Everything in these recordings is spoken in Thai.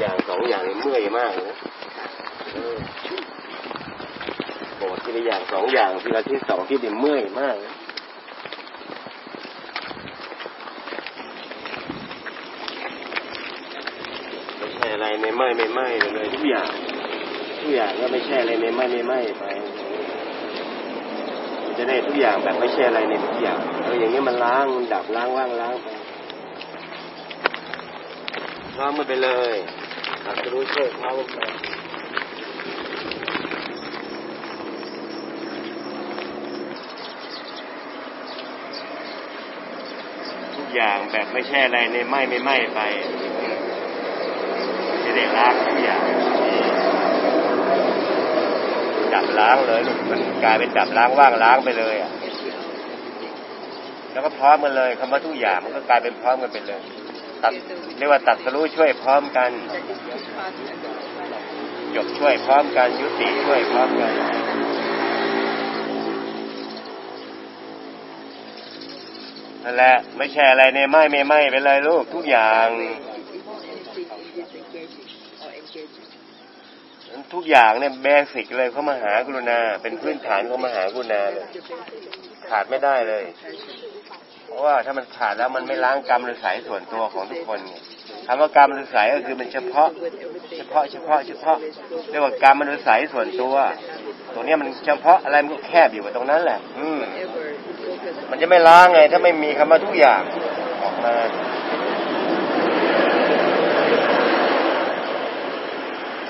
อย่างสองอย่างนี่เมื่อยมากเลยนะเอกทีละอย่างสองอย่างทีละที่สองที่เดียเมื่อยมากเลยไม่ใช่อะไรไม่ไหม้ไม่ไหม้เลยทุกอย่างทุกอย่างก็ไม่ใช่อะไรไม่ไหม้ไม่ไหม้ไปจะได้ทุกอย่างแบบไม่ใช่อะไรในทุกอย่างเอออย่างเงี้ยมันล้างมันดับล้างว่างล้างไปล้างมันไปเลย อาจจะรู้ช่วยเขาไปทุกอย่างแบบไม่ใช่อะไรในไหม้ไม่ไหม้ไปจะได้ล้างทุกอย่างดับล้างเลยมันกลายเป็นดับล้างว่างล้างไปเลยอะแล้วก็พร้อมกันเลยคำว่าทุกอย่างมันก็กลายเป็นพร้อมกันไปเลย ตัดเรียกว่าตัดสรู้ช่วยพร้อมกันจบช่วยพร้อมกันยุติช่วยพร้อมกันนั่นแหละไม่ใช่อะไรในไม้ไม่ไม้ไปเลยลูกทุกอย่างทุกอย่างเนี่ยเบสิกเลยเขามาหากรุณา เป็นพื้นฐานของมหากรุณาเลยขาดไม่ได้เลย ราะว่าถ้ามันขาดแล้วมันไม่ล้างกรรมหรือสายส่วนตัวของทุกคนไงคำว่ากรรมหรือสายก็คือมันเฉพาะ เฉพาะเฉพาะเฉพาะเรียกว่ากรรมมันหรือสายส่วนตัว ตรงนี้มันเฉพาะอะไรมันก็แคบอยู่ตรงนั้นแหละ อืมมันจะไม่ล้างไง ถ้าไม่มีคำว่าทุกอย่างออกมา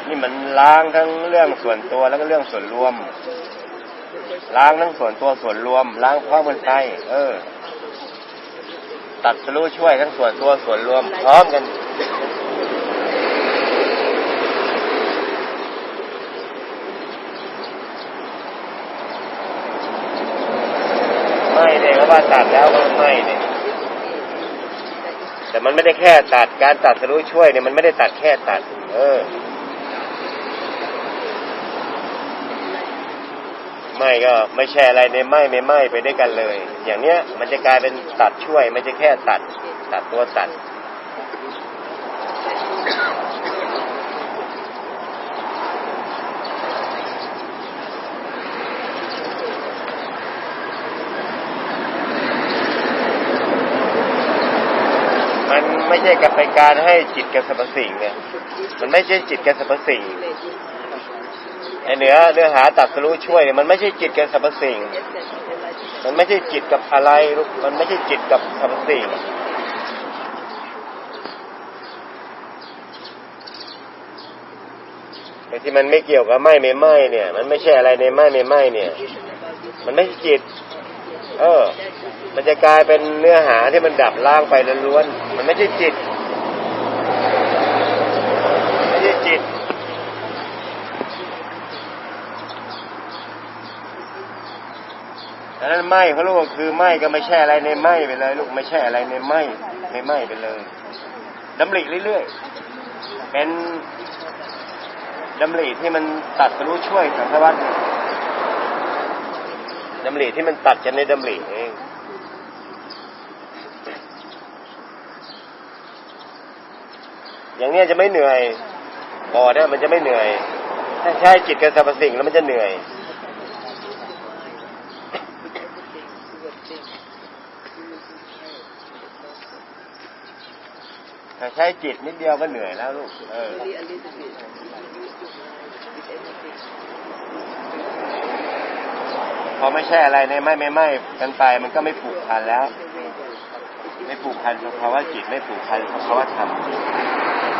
นี่มันล้างทั้งเรื่องส่วนตัวแล้วก็เรื่องส่วนรวม ล้างทั้งส่วนตัวส่วนรวม ล้างพร้อมกันไปเออ ตัดสรู้ช่วยทั้งส่วนตัวส่วนรวม พร้อมกัน ไม่เนี่ยก็ว่าตัดแล้วก็ไม่เนี่ยแต่มันไม่ได้แค่ตัดการตัดสรู้ช่วยเนี่ยมันไม่ได้ตัดแค่ตัด เออ ไม่ก็ไม่ใช่อะไรในไหม่ไม่ไหม้ไปด้วยกันเลย อย่างเนี้ยมันจะกลายเป็นตัดช่วย ไม่ใช่แค่ตัด ตัดตัวตัดมันไม่ใช่กับเป็นการให้จิตกับสรรพสิ่งเนี่ย มันไม่ใช่จิตกับสรรพสิ่ง ไอเนื้อเนื้อหาตัดสรู้ช่วยเนี่ยมันไม่ใช่จิตกับสรรพสิ่ง มันไม่ใช่จิตกับอะไรลูกมันไม่ใช่จิตกับสรรพสิ่งแต่ที่มันไม่เกี่ยวกับไหมไม่ไหมเนี่ย มันไม่ใช่อะไรในไหมไม่ไหมเนี่ย มันไม่ใช่จิต เออ มันจะกลายเป็นเนื้อหาที่มันดับล้างไปล้วนๆมันไม่ใช่จิต ไม่ใช่จิต ดังนั้นไหมเขาลูกคือไหมก็ไม่ใช่อะไรในไหมไปเลย ลูกไม่ใช่อะไรในไหมในไหมไปเลยดำริเรื่อยๆ เป็นดำริที่มันตัดสรู้ช่วยสังสารวัตดำริที่มันตัดกันในดำริเองอย่างเนี้ยจะไม่เหนื่อยพอเนี่ยมันจะไม่เหนื่อย ถ้าใช้จิตกับสรรพสิ่งแล้วมันจะเหนื่อย ถ้าใช้จิตนิดเดียวก็เหนื่อยแล้วลูก เออ พอไม่ใช่อะไรในไม่ไม่ไม่กันไปมันก็ไม่ผูกพันแล้ว ไม่ผูกพันกับภาวะจิตไม่ผูกพันกับภาวะธรรม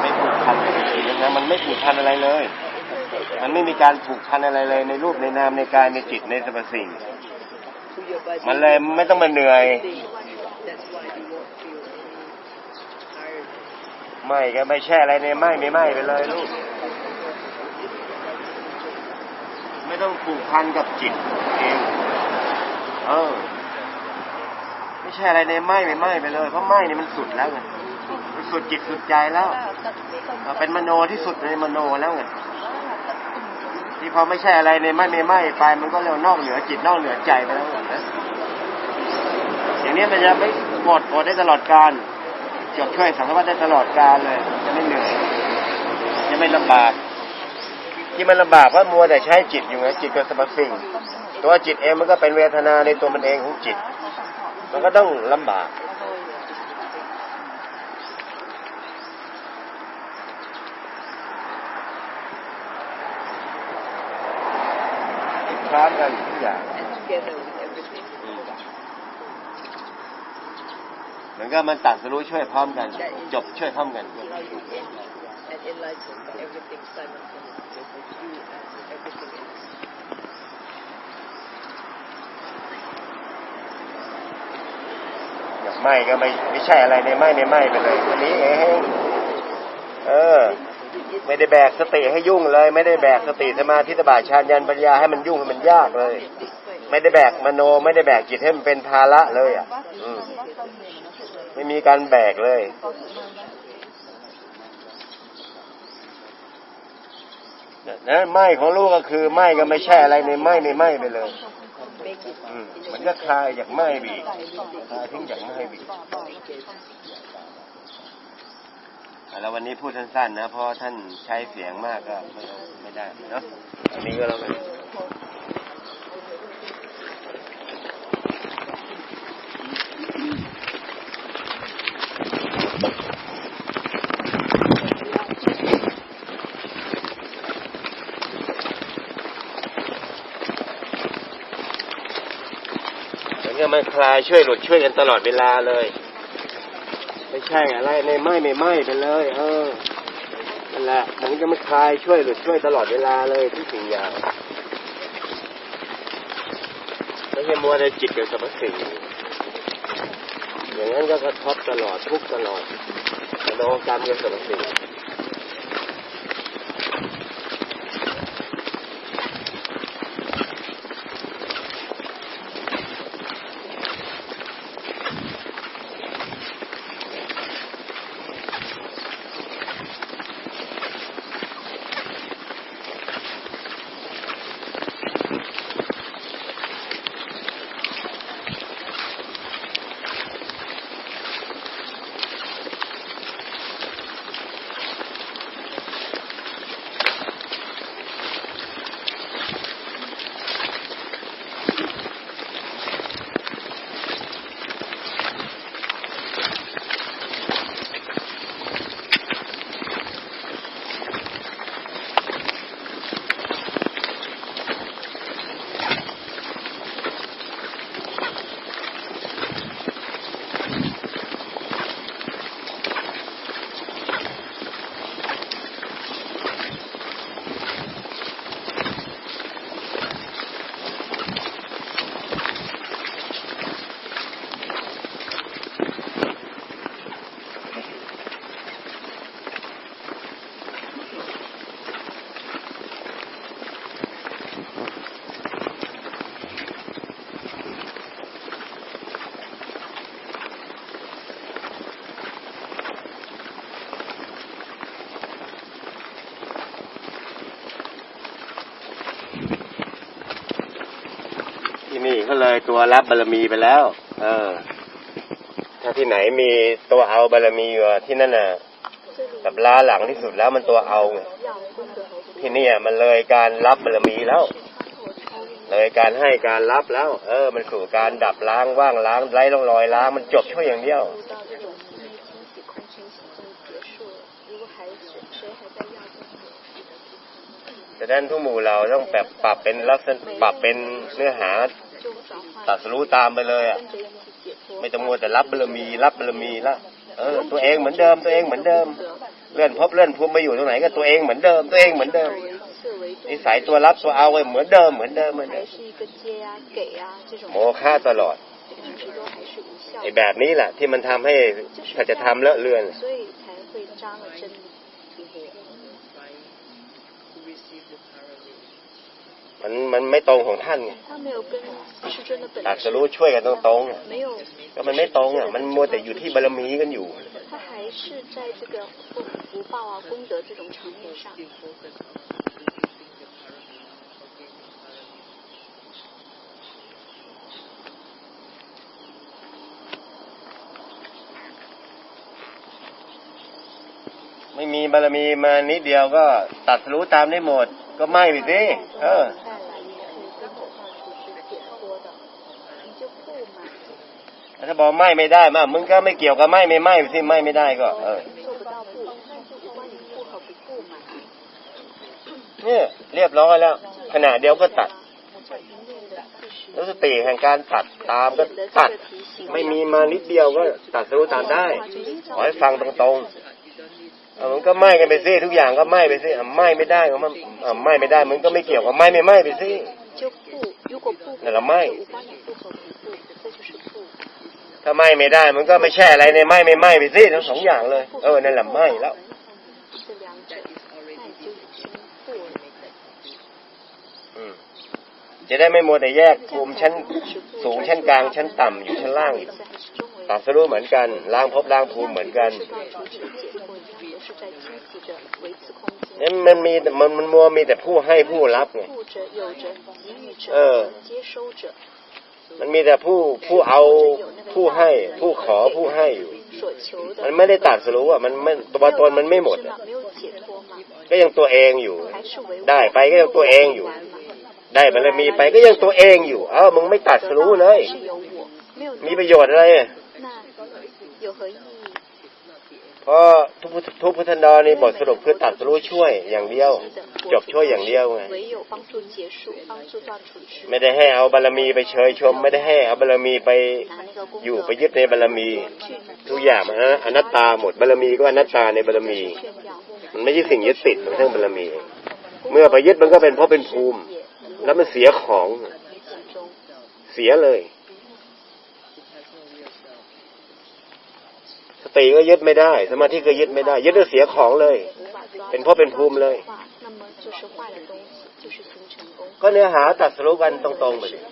ไม่ผูกพันกับจิตนะมันไม่ผูกพันอะไรเลย มันไม่มีการผูกพันอะไรเลย ในรูปในนามในกายในจิตในสรรพสิ่ง มันเลยไม่ต้องมาเหนื่อย ไม่ก็ไม่ใช่อะไรในไม่ไม่ไม่ไปเลยลูก ไม่ต้องผูกพันกับจิตเองเออไม่ใช่อะไรในไม่ไม่ไม่ไปเลย เพราะไม่นี่มันสุดแล้วไงมันสุดจิตสุดใจแล้วมันเป็นมโนที่สุดในมโนแล้วไงที่พอไม่ใช่อะไรในไม่ไม่ไม่ไป มันก็เรียกว่านอกเหนือจิตนอกเหนือใจไปแล้วนะอย่างนี้มันจะไม่หมดหมดได้ตลอดการ จบช่วยสังฆวัตได้ตลอดการเลย จะไม่เหนื่อยจะไม่ลำบาก ที่มันลำบากเพราะมัวแต่ใช้จิตอยู่ไงจิตกับสรรพสิ่ง ตัวจิตเองมันก็เป็นเวทนาในตัวมันเองของจิต มันก็ต้องลำบากพร้อมกันทุกอย่าง มือนกับมันตัดสรู้ช่วยพร้อมกัน จบช่วยพร้อมกันอย่างไหมก็ไม่ไม่ใช่อะไรในไหมในไหมไปเลยวันนี้เองเออ ไม่ได้แบกสติให้ยุ่งเลย ไม่ได้แบกสติสมาธิตบาฌานยันปัญญาให้มันยุ่งให้มันยากเลย ไม่ได้แบกมโน ไม่ได้แบกจิตให้มันเป็นภาระเลยอะ อืม ไม่มีการแบกเลยนะไหมของลูกก็คือไหมก็ไม่ใช่อะไรในไหมในไหมไปเลยอมันก็คลายจากไหม้ไปอีคลายทิ้งจากไหม้ไปอีแล้ววันนี้พูดสั้นๆนะเพราะท่านใช้เสียงมากก็ไม่ไม่ได้เนาะอันนี้ก็แล้วกัน อนกับมันคลายช่วยหลุดช่วยกันตลอดเวลาเลย ไม่ใช่อะไรในไหม้ไม่ไหม้ไปเลย เออนั่นแหละมันจะมาคลายช่วยหรือช่วยตลอดเวลาเลยทุกสิ่งอย่างไม่ใช่มัวแต่จิตกับสรรพสิ่งอย่างนั้นก็กระทบตลอดทุกตลอดโลกรรมกับสรรพสิ่ง ที่นี่ เลยตัวรับบารมีไปแล้ว เออ ถ้าที่ไหนมีตัวเอาบารมีอยู่ที่นั่นน่ะแบบล้าหลังที่สุดแล้วมันตัวเอาไงที่นี่อะมันเลยการรับบารมีแล้ว เลยการให้การรับแล้ว เออ มันสู่การดับล้างว่างล้างไร้ร่องรอยล้างมันจบช่อย่างเดียวดังนั้นทุกหมู่เราต้องแบบปรับเป็นลักษณะปรับเป็นเนื้อหา ตัดสรู้ตามไปเลยอะ ไม่ต้องมัวแต่รับบารมีรับบารมีละเออ ตัวเองเหมือนเดิม ตัวเองเหมือนเดิม เลื่อนพบเลื่อนภูมิไปอยู่ตรงไหนก็ตัวเองเหมือนเดิม ตัวเองเหมือนเดิมนิสัยตัวรับตัวเอาไว้เหมือนเดิมเหมือนเดิมเหมือนเดิมโมฆะตลอดไอ้แบบนี้แหละที่มันทำให้ถ้าจะทำเลอะเลือน มันมันไม่ตรงของท่านไงตัดจะรู้ช่วยกันตรงตรงก็มันไม่ตรงอะ มันมัวแต่อยู่ที่บารมีกันอยู่ไม่มีบารมีมานิดเดียวก็ตัดรู้ตามได้หมด ก็ไม่ไปสิเออ ถ้าบอกไม่ไม่ได้มามึงก็ไม่เกี่ยวกับไม่ไม่ไม่สิไม่ไม่ได้ก็ เออเนี่ยเรียบร้อยแล้วขณะเดียวก็ตัดแล้วสติแห่งการตัดตามก็ตัด ไม่มีมานิดเดียวก็ตัดสู้ตามได้ขอให้ฟังตรงๆมันก็ไหม้กันไปสิทุกอย่างก็ไหม้ไปสิไหม้ไม่ได้ก็มันไม่ไม่ได้มึงก็ไม่เกี่ยวกับไม่ไม่ไม่ไปสินั่นแหละไหม้ ถ้าไหม้ไม่ได้ มันก็ไม่แช่อะไรในไหม้ไม่ไหม้ไปซิทั้งสองอย่างเลย เออนั่นแหละไหม้แล้วจะได้ไม่มัวแต่แยกภูมิชั้นสูงชั้นกลางชั้นต่ำอยู่ชั้นล่างอีกตัดสรู้เหมือนกันล้างภพล้างภูมิเหมือนกันนั้นมันมีมันมันมัวมีแต่ผู้ให้ผู้รับไงเออ มันมีแต่ผู้ผู้เอาผู้ให้ ผู้ขอผู้ให้อยู่ มันไม่ได้ตัดสรู้อะมันไม่ตัวตนมันไม่หมด ก็ยังตัวเองอยู่ ได้ไปก็ยังตัวเองอยู่ ได้มันมีไปก็ยังตัวเองอยู่ เอ้ามึงไม่ตัดสรู้เลย มีประโยชน์อะไร พราะทุกทุกพุทธนอนี่บทสรุปคือตัดรู้ช่วยอย่างเดียว จบช่วยอย่างเดียวไงไม่ได้ให้เอาบารมีไปเชยชม ไม่ได้ให้เอาบารมีไปอยู่ไปยึดในบารมี ทุกอย่างมัอนัตตาหมดบารมีก็อนัตตาในบารมี มันไม่ใช่สิ่งยึดติดมันเรื่องบารมี เมื่อไปยึดมันก็เป็นเพราะเป็นภูมิ แล้วมันเสียของเสียเลย ติก็ยึดไม่ได้ สมาธิก็ยึดไม่ได้ ยึดแล้วเสียของเลย เป็นพ่อเป็นภูมิเลย ก็เนื้อหาตัดสรุปกันตรงๆไปเลย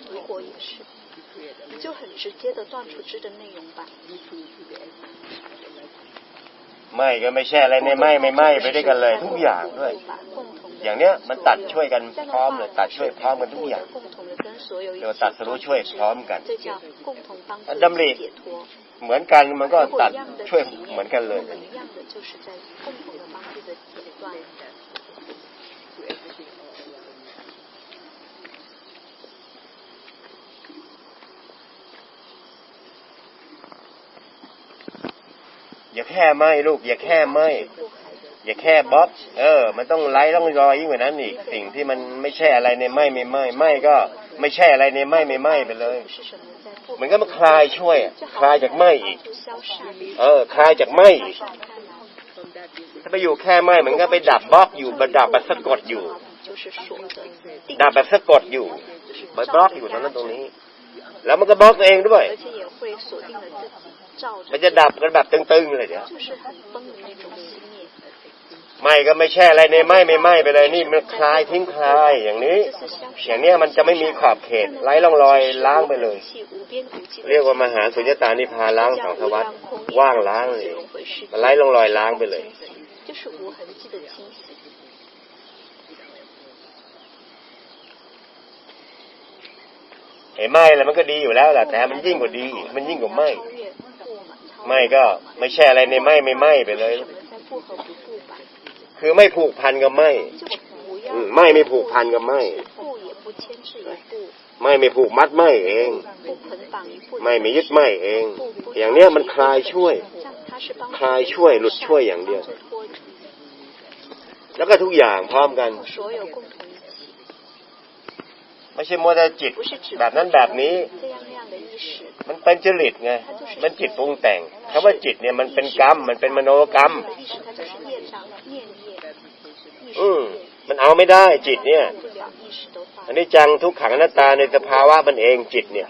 ไม่ก็ไม่ใช่อะไรในไม่ไม่ไม่ไปด้วยกันเลย ทุกอย่างด้วย อย่างเนี้ยมันตัดช่วยกันพร้อมเลยตัดช่วยพร้อมกันทุกอย่างเดี๋ยวตัดสรู้ช่วยพร้อมกันดำริเหมือนกันมันก็ตัดช่วยเหมือนกันเลยอย่าแค่ไม่ลูก อย่าแค่ไม่ อย่าแค่บล็อก เออ มันต้องไล่ต้องรอยยิ่งกว่านั้นอีก สิ่งที่มันไม่ใช่อะไรในไม่ไม่ไม่ไม่ก็ ไม่ใช่อะไรในไม่ไม่ไม่ไปเลยเหมือนก็มาคลายช่วย คลายจากไม่อีก เออ คลายจากไม่อีก ถ้าไปอยู่แค่ไม่เหมือนก็ไปดับบล็อกอยู่ดับแบบสะกดอยู่ ดับแบบสะกดอยู่ไปบล็อกอยู่ตรงนั้นตรงนี้ แล้วมันก็บล็อกเองด้วยมันจะดับกันแบบตึงๆเลยเดี๋ยว ไม่ก็ไม่แช่อะไรในไม้ไม่ไหม้ไปเลยนี่มันคลายทิ้งคลายอย่างนี้ อย่างนี้มันจะไม่มีขอบเขตไร้ร่องรอยล้างไปเลย เรียกว่ามหาสุญญตานิพาล้างสังสวัตว่างล้างเลยไร้ร่องรอยล้างไปเลยไอ้ไหม้ล้วมันก็ดีอยู่แล้วแหละแต่มันยิ่งกว่าดี มันยิ่งกว่าไหม้ไม่ก็ไม่แช่อะไรในไม้ไม่ไหม้ไปเลย คือไม่ผูกพันกับไม่ไม่ไม่ผูกพันกับไม่ไม่ไม่ผูกมัดไม่เอง ไม่ไม่ยึดไม่เอง อย่างเนี้ยมันคลายช่วย คลายช่วยหลุดช่วยอย่างเดียว แล้วก็ทุกอย่างพร้อมกัน ไม่ใช่มัวแต่จิต แบบนั้นแบบนี้ มันเป็นจริตไง มันจิตปรุงแต่งคำว่าจิตเนี่ยมันเป็นกรรม มันเป็นมโนกรรม อืมมันเอาไม่ได้จิตเนี่ย อันนี้จังทุกขังหน้าตาในสภาวะมันเองจิตเนี่ย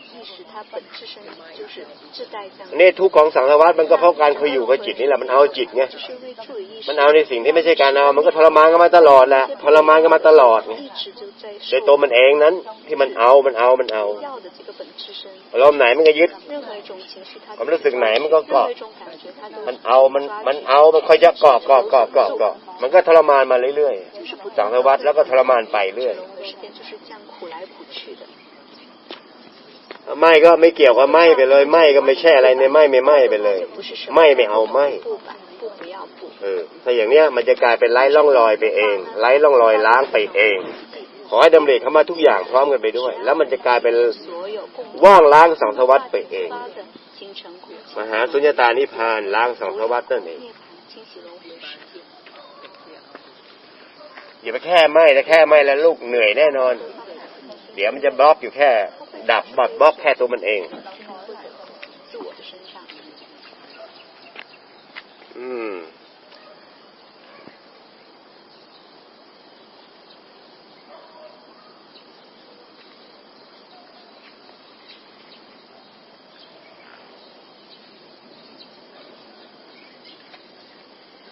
เนี่ทุกของสังสารวัฏมันก็เพราะการคอยอยู่กับจิตนี่แหละมันเอาจิตไงมันเอาในสิ่งที่ไม่ใช่การเอา มันก็ทรมานกันมาตลอดแหละทรมานกันมาตลอดไงโดยตัวมันเองนั้นที่มันเอามันเอามันเอาอารมณ์ไหนมันก็ยึดความรู้สึกไหนมันก็เกาะมันเอามันมันเอามันคอยจะกรอบกาะเกาะเกาะเกาะมันก็ทรมานมาเรื่อยๆสังสารวัฏแล้วก็ทรมานไปเรื่อย ไม่ก็ไม่เกี่ยวกับไม่ไปเลยไม่ก็ไม่แช่อะไรในไม่ไม่ไม่ไปเลยไม่ไม่เอาไม่เออแต่อย่างเนี้ยมันจะกลายเป็นไร้ล่องรอยไปเองไร้ล่องรอยล้างไปเอง ขอให้ดำเนินเข้ามาทุกอย่างพร้อมกันไปด้วย แล้วมันจะกลายเป็นว่างล้างสังสวัตไปเอง มหาสุญญตานิพานล้างสังสวัตนั่นเองอย่าไปแค่ไม่แต่แค่ไม่แล้วลูกเหนื่อยแน่นอน เดี๋ยวมันจะบล็อกอยู่แค่ ดับบอดบล็อกแค่ตัวมันเอง อืม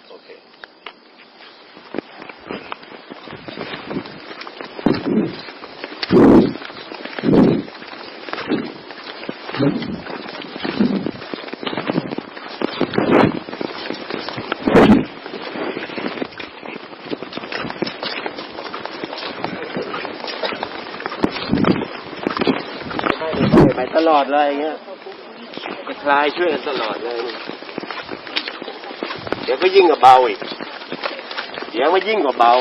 โอเค อดเลยอย่างเงี้ยจะคลายช่วยกันตลอดเลย เดี๋ยวก็ยิ่งกว่าเบาอีก เดี๋ยวมันยิ่งกว่าเบา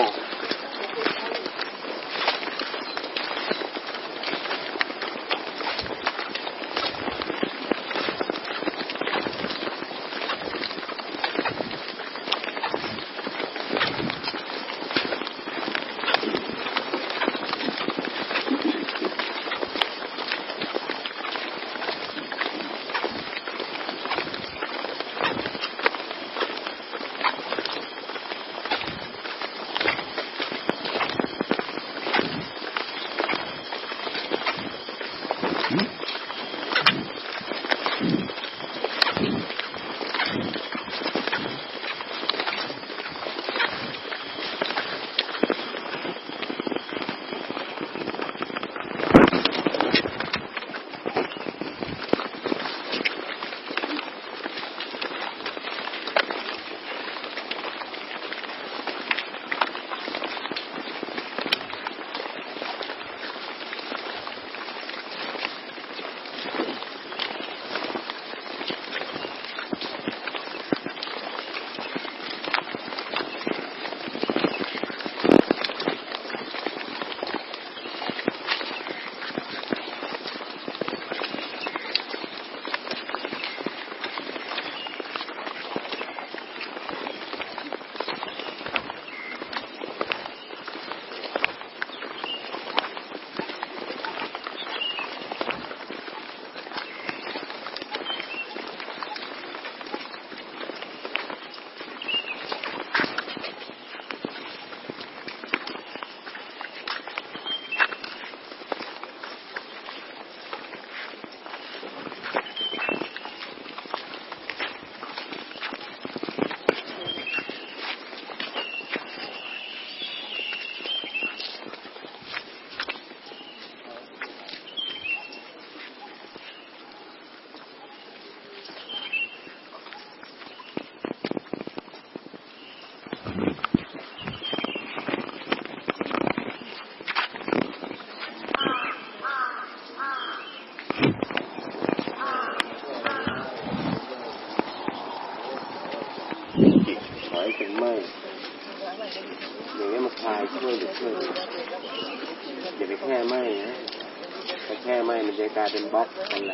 มันจะกลายเป็นบล็อกอะไร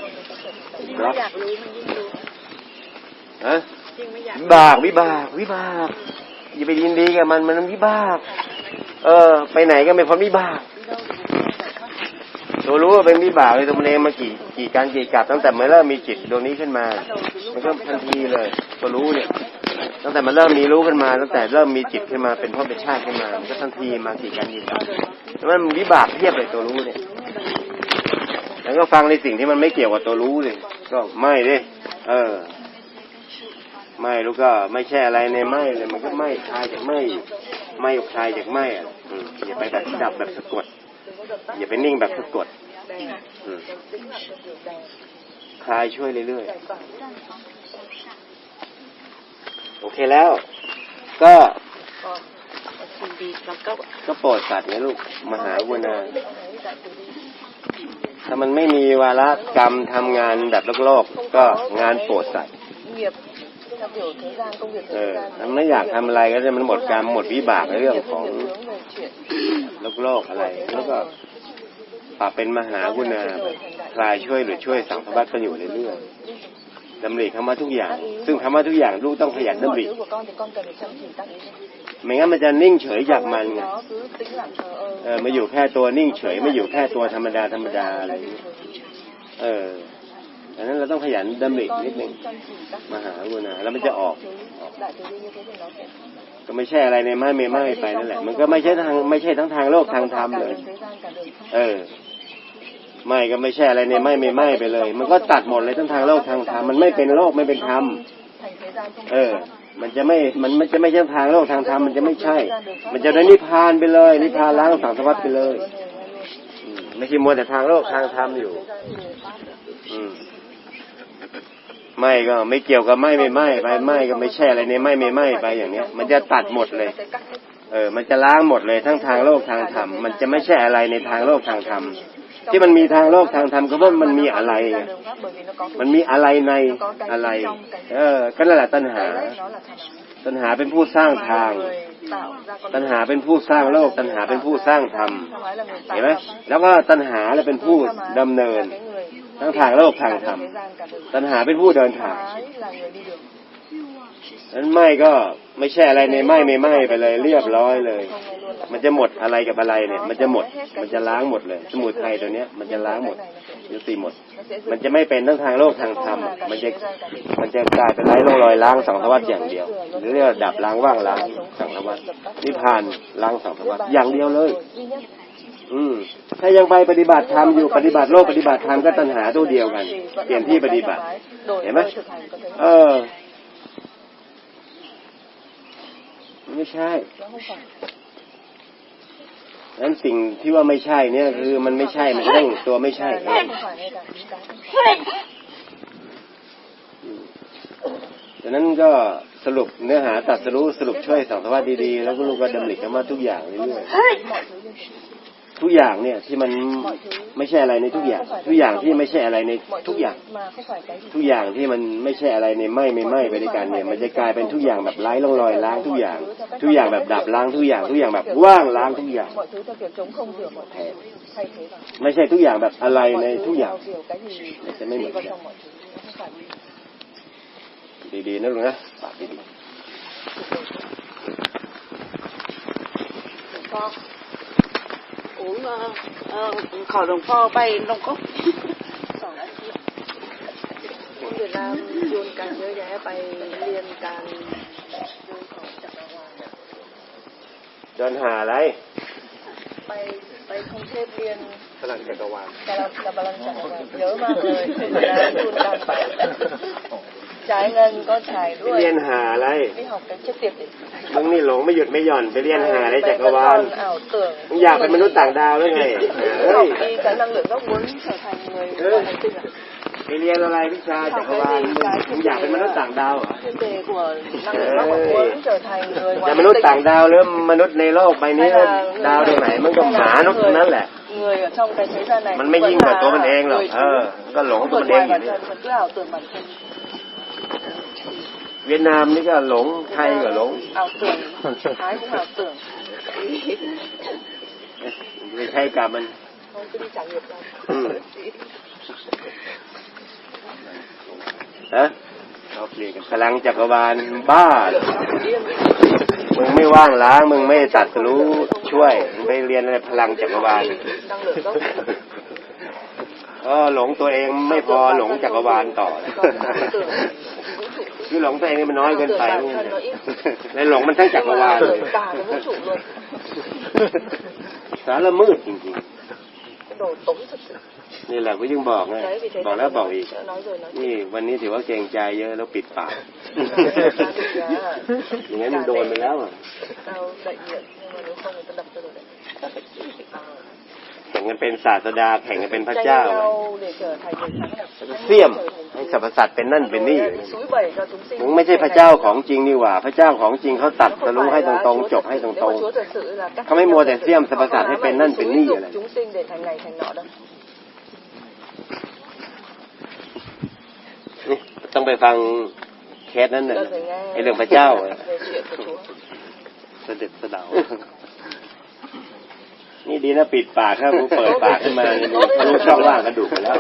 บล็อกอยากรู้มันยิ่งรู้ฮะจริงไม่อยากวิบากวิบากวิบากอย่าไปยินดีกับมันมันวิบาก เออ ไปไหนก็ไม่พ้นวิบากตัวรู้ว่าเป็นวิบากเลยตัวมันเองมากี่กี่การกี่กลับตั้งแต่เมื่อเริ่มมีจิตดวงนี้ขึ้นมา มันก็ทันทีเลยตัวรู้เนี่ย ตั้งแต่มันเริ่มมีรู้ขึ้นมา ตั้งแต่เริ่มมีจิตขึ้นมาเป็นพ่อเป็นชาติขึ้นมา มันก็ทันทีมากี่การกี่กลับแล้วมันวิบากเทียบเลยตัวรู้เนี่ย ก็ฟังในสิ่งที่มันไม่เกี่ยวกับตัวรู้เลยก็ไม่ดิเออ ไม่รู้ก็ไม่ใช่อะไรในไม่เลยมันก็ไม่คลายจากไม่ไม่คลายจากไม่อะอืมอย่าไปแบบดับแบบสะกด อย่าไปนิ่งแบบสะกดอืมคลายช่วยเรื่อยๆโอเคแล้ว ก็ก็โปรดสัตว์ไงลูก มหากรุณา ถ้ามันไม่มีวาระกรรมทำงานแบบโลกโลกๆก็งานโปรดสัตว์เหยียบ theo kiểu thế gian công việc เอ thế อ gian ทำไม่อยากทำอะไรก็จะมันหมดกรรมหมดวิบากในเรื่องของ hướng về chuyện โลกโลกอะไร แล้วก็ปรับเป็นมหากุณาคลายช่วยหรือช่วยสังสารวัตกันอยู่เรื่อยๆ ดำริคำว่าทุกอย่าง ซึ่งคำว่าทุกอย่างลูกต้องขยัน mọi ดำริ thứ của con thì con cần phải chăm chỉ tác ý ไม่งั้นมันจะนิ่งเฉยจากมันไง nó cứ tĩnh lặng thờ ơ เออมาอยู่แค่ตัวนิ่งเฉยมาอยู่แค่ตัวธรรมดาธรรมดาอะไรอย่างเงี้ยเออดังนั้นเราต้องขยันดำรินิดหนึ่ง chăm chỉ tác มหากุณาแล้วมันจะออก đại từ bi như thế thì nó sẽ ก็ไม่ใช่อะไรในไม้ไม่ไม้ไปนั่นแหละ มันก็ไม่ใช่ทางไม่ใช่ทั้งทางโลกทางธรรม cả เลย đường thế gian cả đường pháp เออ ไม่ก็ไม่ใช่อะไรในไม้ไม่ไม้ไปเลย มันก็ตัดหมดเลยทั้งทางโลกทางธรรมมันไม่เป็นโลกไม่เป็นธรรม thành thế gian không เออ มันจะไม่ มันมันจะไม่ใช่ทางโลกทางธรรมมันจะไม่ใช่ มันจะได้นิพพานไปเลยนิพพานล้างสังสารวัฏไปเลยอืมไม่ใช่มัวแต่ทางโลกทางธรรมอยู่ อืมไม่ก็ไม่เกี่ยวกับไม่ไม่ไม่ไปไม่ก็ไม่ใช่อะไรในไม่ไม่ไม่ไปอย่างเนี้ย มันจะตัดหมดเลย เออ มันจะล้างหมดเลยทั้งทางโลกทางธรรมมันจะไม่ใช่อะไรในทางโลกทางธรรม ที่มันมีทางโลกทางธรรมก็เพราะมันมีอะไรไงมันมีอะไรในอะไร เออ ก็นั่นแหละตัณหา ตัณหาเป็นผู้สร้างทาง ตัณหาเป็นผู้สร้างโลก ตัณหาเป็นผู้สร้างธรรม เห็นไหมแล้วก็ตัณหาและเป็นผู้ดำเนินทั้งทางโลกทางธรรม ตัณหาเป็นผู้เดินทาง นั้นไม่ก็ไม่ใช่อะไรในไม่ไม่ไม่ไปเลย เรียบร้อยเลย มันจะหมดอะไรกับอะไรเนี่ย มันจะหมด มันจะล้างหมดเลย สมุทัยตัวเนี้ย มันจะล้างหมดยุติหมด มันจะไม่เป็นทั้งทางโลกทางธรรม มันจะ มันจะกลายเป็นไร้ร่องรอยล้างสังสารวัฏอย่างเดียว หรือเรียกว่าดับล้างว่างล้างสังสารวัฏนิพพานล้างสังสารวัฏอย่างเดียวเลย อืม ถ้ายังไปปฏิบัติธรรมอยู่ปฏิบัติโลกปฏิบัติธรรมก็ตัณหาตัวเดียวกัน เปลี่ยนที่ปฏิบัติ เห็นไหมเออ ไม่ใช่นั้นสิ่งที่ว่าไม่ใช่เนี่ย คือมันไม่ใช่มันต้องตัวไม่ใช่เองดังนั้นก็สรุปเนื้อหาตัดสรู้สรุปช่วยสังสารวัตดีๆ แล้วก็ลูกก็ดำริคำว่าทุกอย่างเรื่อยๆ ทุกอย่างเนี่ยที่มันไม่ใช่อะไรในทุกอย่าง ทุกอย่างที่ไม่ใช่อะไรในทุกอย่าง ทุกอย่างที่มันไม่ใช่อะไรในไม่ไม่ไม่ไปด้วยกันเนี่ย มันจะกลายเป็นทุกอย่างแบบไร้ร่องรอยล้างทุกอย่าง ทุกอย่างแบบดับล้างทุกอย่าง ทุกอย่างแบบว่างล้างทุกอย่างไม่ใช่ทุกอย่างแบบอะไรในทุกอย่าง theo kiểu cái gì sẽ mới đi mở vào ra. trong mọi thứ nó không phải ดีๆนะลุงนะปากดี con uống ờ, ờ, khỏi đồng kho bay đồng cốc Còn lại kia. คน Việt Nam โยนกันเยอะแยะไปเรียนการโยนของจักรวาลๆเดินหาอะไร ไปไปกรุงเทพเรียนพลังจักรวาลกำลังกำลังจักรวาลเยอะมากเลยคนเวียดนามโยนกันไป จ่ายเงินก็จ่ายด้วย เรียนหาอะไร đi học cái trước tiệp thì มึงนี่หลงไม่หยุดไม่หย่อนไปเรียนหาอะไรจักรวาล Về ảo tưởng มึงอยากเป็นมนุษย์ต่างดาวหรือไงเฮ้ย học đi cái năng lượng gốc muốn trở thành người Ừ. ngoài hành tinh à ไปเรียนอะไรวิชาจักรวาลมึงมึงอยากเป็นมนุษย์ต่างดาวเหรอ chuyên đề của năng lượng gốc muốn trở thành người แต่ ngoài มนุษ hành ย์ tinh ต่างดาวหรือมนุษย์ในโลกใบนี้ดาวดวงไหนมันก็หมานุษย์ทั้งนั้นแหละ người ở trong cái thế gian này มันไม่ยิ่งกว่าตัวมันเองหรอก người เออก็หลง không ตัว vượt มันเอง ngoài อยู่ bản นี่ เวียดนามนี่ก็หลงไทยก็หลง ảo tưởng thái cũng ảo tưởng ไม่ใช่กับมัน không cứ đi trải nghiệm ra อืมฮะเราเปลี่ยนกันพลังจักรวาลบ้าเหรอมึงไม่ว่างล้างมึงไม่ตัดรู้ช่วยมึงไปเรียนอะไรพลังจักรวาล năng lượng gốc เออหลงตัวเองไม่พอหลงจักรวาลต่อ còn ảo tưởng vũ trụ คือหลงตัวเองนี่มันน้อยเกินไปเลยหลงมันทั้งจักรวาล tưởng เลย cả cái vũ trụ luôn สารมืดจริง cái đồ tống thật sự ๆนี่แหละก็ยังบอกไง đấy vì thế บอกแล้วบอกอีก đã nói rồi nói นี่วันนี้ถือว่าเกรงใจเยอะแล้วปิดปาก อย่างนั้นมึงโดนไปแล้วอะ แข่งกันเป็นศาสดาแข่งกันเป็นพระเจ้า tranh nhau để trở thành người thắng đẹp แล้วก็เสี่ยมให้สรรพสัตว์เป็นนั่นเป็นนี่ Rồi lại xúi bẩy cho chúng sinh มึงไม่ใช่พระเจ้าของจริงนี่หว่า พระเจ้าของจริงเขาตัดสรู้ให้ตรงๆจบให้ต Nếu รง mà Chúa thật sự là các เขาไม่มัวแต่เสี่ยมสรรพสัตว์ Họ ให้เป็น làm นั่น mà เป็น xúi นี่ dục อะไร chúng sinh để thành này thành nọ đâu ๆนี่ต้องไปฟังเทเคสนั้นน่ะ Cần phải nghe ไอเรื่องพระเจ้าอะ về chuyện của Chúa เสด็จสะเดา นี่ดีนะปิดปากครับผเปิดปากขึ้นมารู้ช่องว่างกระดูกแล้ว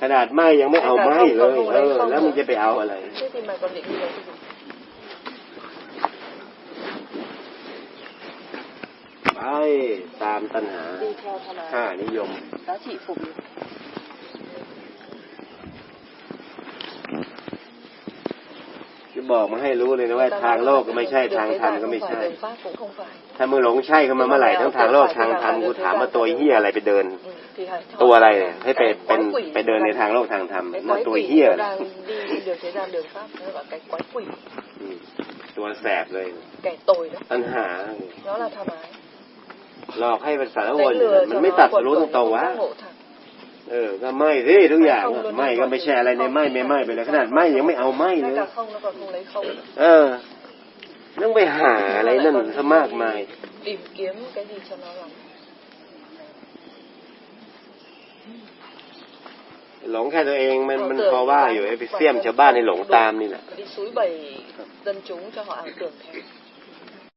ขนาดไม้ยังไม่เอาไม้เลยเออแล้วมึงจะไปเอาอะไรไปตามตัณหาห้านิยมแล้วฉีผม บอกมาให้รู้เลยนะว่าทางโลกก็ไม่ใช่ทางธรรมก็ไม่ใช่ đường pháp cũng không phải ถ้ามึงหลงใช่เข้ามาเมื่อไหร่ทั้งทางโลกทางธรรมกูถามว่าตัวเฮียอะไรไปเดิน ừ, thì hãy ตัวอะไรเนี่ยให้ไปเป็นไปเดินในทางโลกทางธรรม cái นั่น quái ตัว quỷ เฮีย nó đang đi trên đường thế gian đường pháp nó là cái quái quỷ อืมตัวแสบเลย kẻ tồi đó ตัณหา nó là tham ái หลอกให้เป็นสารวน đánh lừa มัน cho ไม่ nó ตัด quẩn รู้ quẩn ตรงๆ không วะ giác ngộ thẳng เออ ก็ไม่สิทุกอย่างอะไม่ก็ไม่ใช่อะไรในไม่ไม่ไม่ไปเลยขนาดไม่ยังไม่เอาไม่เล ngay ย cả không nó còn không lấy không เออต้องไปหาอะไรนั่นซะมากมาย tìm kiếm cái gì cho nó lắm หลงแค่ตัวเองมันมันพอว่าอยู่ไอ้ไปเสี่ยมชาวบ้านให้หลงตามนี่แหละ